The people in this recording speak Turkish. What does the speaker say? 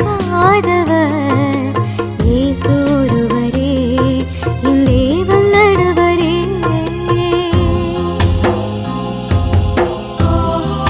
çağır ver